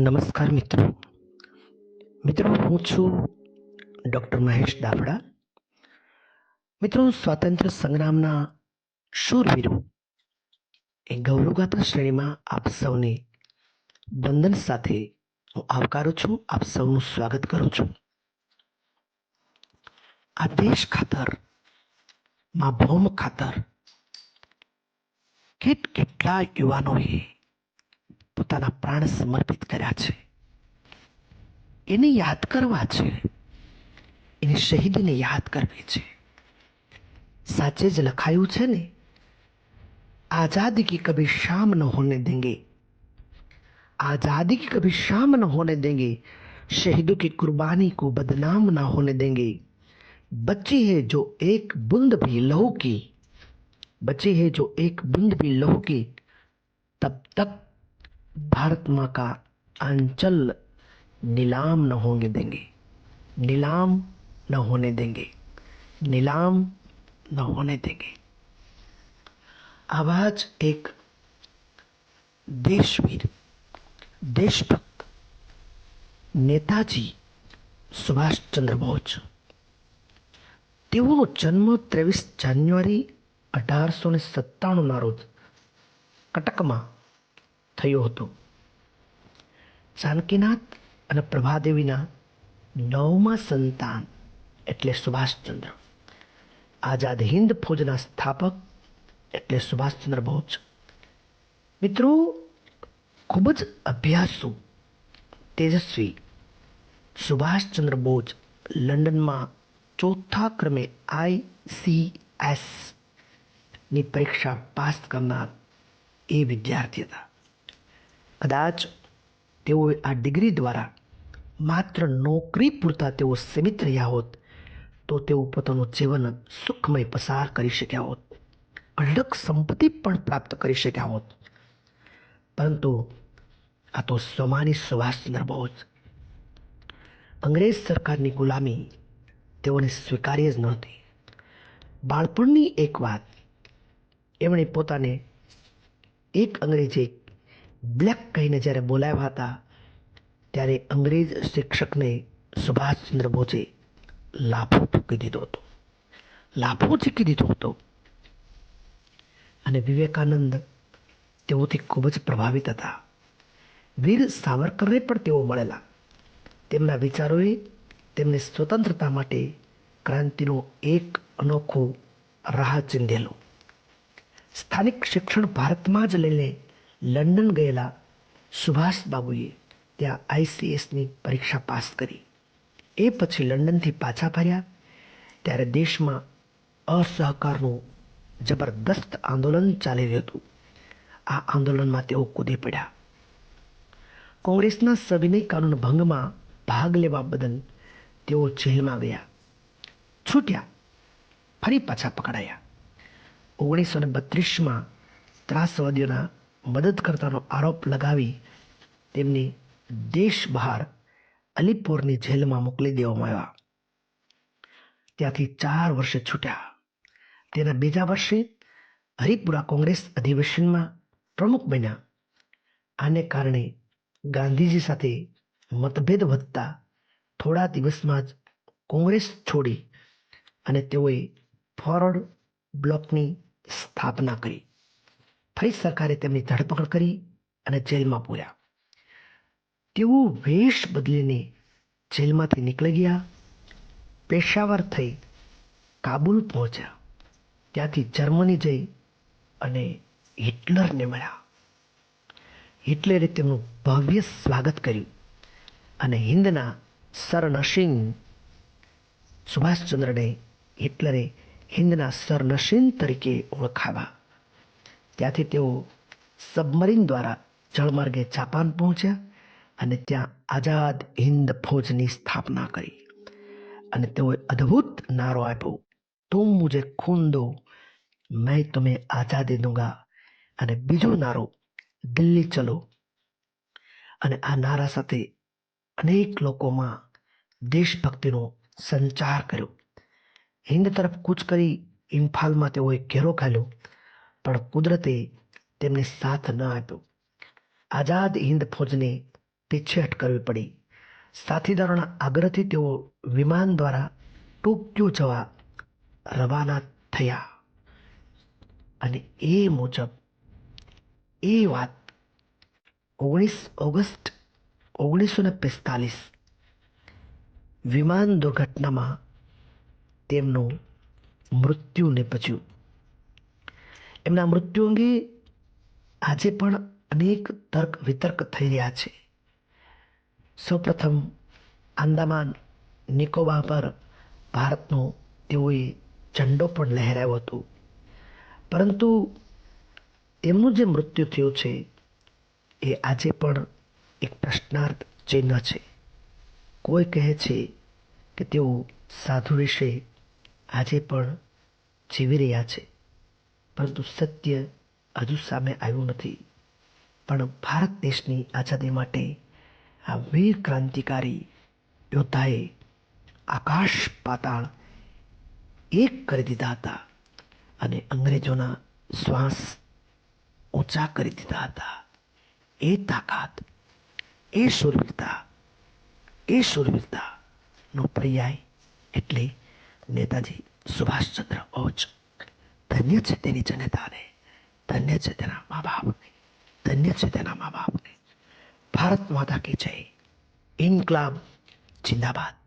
નમસ્કાર મિત્રો. મિત્રો, હું છું ડૉક્ટર મહેશ દાફડા. મિત્રો સ્વાતંત્ર્ય સંગ્રામના શૂરવીરો, એ ગૌરવગાથા શ્રેણીમાં આપ સૌને બંધન સાથે હું આવકારું છું, આપ સૌનું સ્વાગત કરું છું. આ દેશ ખાતર, મા ભૌમ ખાતર કેટ કેટલા યુવાનોએ પોતાના પ્રાણ સમર્પિત કર્યા છે એને યાદ કરવા છે એની શહીદીને યાદ કરવી છે સાચે જ લખાયું છે ને आजादी की कभी शाम न होने देंगे आजादी की कभी शाम न होने देंगे शहीदों की कुर्बानी को बदनाम ना होने देंगे बची है जो एक बूंद भी लहू की बची है जो एक बूंद भी लहू की तब तक भारत माँ का अंचल नीलाम न होने देंगे नीलाम न होने देंगे नीलाम न होने देंगे आवाज एक देशवीर देशभक्त નેતાજી સુભાષચંદ્ર બોઝ તેઓનો જન્મ ત્રેવીસ જાન્યુઆરી અઢારસો ને સત્તાણુંના રોજ કટકમાં થયો હતો. જાનકીનાથ અને પ્રભાદેવીના નવમા સંતાન એટલે સુભાષચંદ્ર. આઝાદ હિન્દ ફોજના સ્થાપક એટલે સુભાષચંદ્ર બોઝ. મિત્રો, ખૂબ જ અભ્યાસુ, તેજસ્વી સુભાષચંદ્ર બોઝ લંડનમાં ચોથા ક્રમે આઈસીએસની પરીક્ષા પાસ કરનાર એ વિદ્યાર્થી હતા. કદાચ તેઓએ આ ડિગ્રી દ્વારા માત્ર નોકરી પૂરતા તેઓ સીમિત રહ્યા હોત, તો તેઓ પોતાનું જીવન સુખમય પસાર કરી શક્યા હોત. અઢળક સંપત્તિ પણ પ્રાપ્ત કરી શક્યા હોત. પરંતુ આ તો સ્વમાની સુભાષચંદ્ર બોઝ અંગ્રેજ સરકારની ગુલામી તેઓને સ્વીકાર્ય જ નહોતી. બાળપણની એક વાત, એમણે પોતાને એક અંગ્રેજે બ્લેક કહીને જ્યારે બોલાવ્યા હતા, ત્યારે અંગ્રેજ શિક્ષકને સુભાષચંદ્ર બોઝે લાફો ફૂંકી દીધો હતો. લાફો ચીકી દીધો હતો. અને વિવેકાનંદ તેઓથી ખૂબ જ પ્રભાવિત હતા. વીર સાવરકરને પણ તેઓ મળેલા. તેમના વિચારોએ તેમને સ્વતંત્રતા માટે ક્રાંતિનો એક અનોખો રાહ ચીંધેલો. સ્થાનિક શિક્ષણ ભારતમાં જ લઈને લંડન ગયેલા સુભાષબાબુએ ત્યાં આઈસીએસની પરીક્ષા પાસ કરી. એ પછી લંડનથી પાછા ફર્યા. ત્યારે દેશમાં અસહકારનું જબરદસ્ત આંદોલન ચાલી રહ્યું હતું. આ આંદોલનમાં તેઓ કૂદી પડ્યા. કોંગ્રેસના સવિનય કાનૂન ભંગમાં ભાગ લેવા બદલ તેઓ જેલમાં ગયા. છૂટ્યા. ફરી પાછા પકડાયા. ઓગણીસો ને બત્રીસમાં ત્રાસવાદીઓના મદદ કરતાનો આરોપ લગાવી તેમને દેશ બહાર અલીપોરની જેલમાં મોકલી દેવામાં આવ્યા. ત્યાંથી ચાર વર્ષે છૂટ્યા. તેના બીજા વર્ષે હરિપુરા કોંગ્રેસ અધિવેશનમાં પ્રમુખ બન્યા. આને કારણે ગાંધીજી સાથે મતભેદ વધતા થોડા દિવસમાં જ કોંગ્રેસ છોડી અને તેઓએ ફોરવર્ડ બ્લોકની સ્થાપના કરી. ફરી સરકારે તેમની ધરપકડ કરી અને જેલમાં પૂર્યા. તેઓ વેશ બદલીને જેલમાંથી નીકળી ગયા. પેશાવર થઈ કાબુલ પહોંચ્યા. ત્યાંથી જર્મની જઈ અને હિટલરને મળ્યા. હિટલરે તેમનું ભવ્ય સ્વાગત કર્યું અને હિન્દના સર નશીન સુભાષચંદ્રને હિટલરે હિન્દના સર નશીન તરીકે ઓળખાવા ત્યાંથી તેઓ સબમરીન દ્વારા જળમાર્ગે જાપાન પહોંચ્યા અને ત્યાં આઝાદ હિન્દ ફોજની સ્થાપના કરી. અને તેઓએ અદ્ભુત નારો આપ્યો. તું મુજે ખૂન દો, મેં તમે આઝાદી દુંગા. અને બીજો નારો, દિલ્હી ચલો. અને આ નારા સાથે અનેક લોકોમાં દેશભક્તિનો સંચાર કર્યો. હિન્દ તરફ કૂચ કરી ઇમ્ફાલમાં તેઓએ ઘેરો ખાલ્યો. પણ કુદરતે તેમને સાથ ન આપ્યો. આઝાદ હિન્દ ફોજને પીછેહટ કરવી પડી. સાથીદારોના આગ્રહથી તેઓ વિમાન દ્વારા ટોક્યો જવા રવાના થયા. અને એ મુજબ, એ વાત ઓગણીસ ઓગસ્ટ ઓગણીસો ને પિસ્તાલીસ વિમાન દુર્ઘટનામાં તેમનું મૃત્યુ નિપજ્યું. એમના મૃત્યુ અંગે આજે પણ અનેક તર્ક વિતર્ક થઈ રહ્યા છે. સૌપ્રથમ આંદામાન નિકોબાર પર ભારતનો તેઓએ ઝંડો પણ લહેરાવ્યો હતો. પરંતુ તેમનું જે મૃત્યુ થયું છે, એ આજે પણ એક પ્રશ્નાર્થ ચિહ્ન છે. કોઈ કહે છે કે તેઓ સાધુ વિશે આજે પણ જીવી રહ્યા છે. પરંતુ સત્ય હજુ સામે આવ્યું નથી. પણ ભારત દેશની આઝાદી માટે આ વીર ક્રાંતિકારી યોદ્ધાએ આકાશ પાતાળ એક કરી દીધા હતા અને અંગ્રેજોના શ્વાસ ઊંચા કરી દીધા હતા. એ તાકાત, એ શૂરવીરતા, એ શૂરવીરતાનો પર્યાય એટલે નેતાજી સુભાષચંદ્ર બોઝ. ધન્ય છે તેની જનતાને. ધન્ય છે તેના મા બાપને. ધન્ય છે તેના મા બાપને. ભારત માતા કી જય. ઇન્કલાબ. જિંદાબાદ.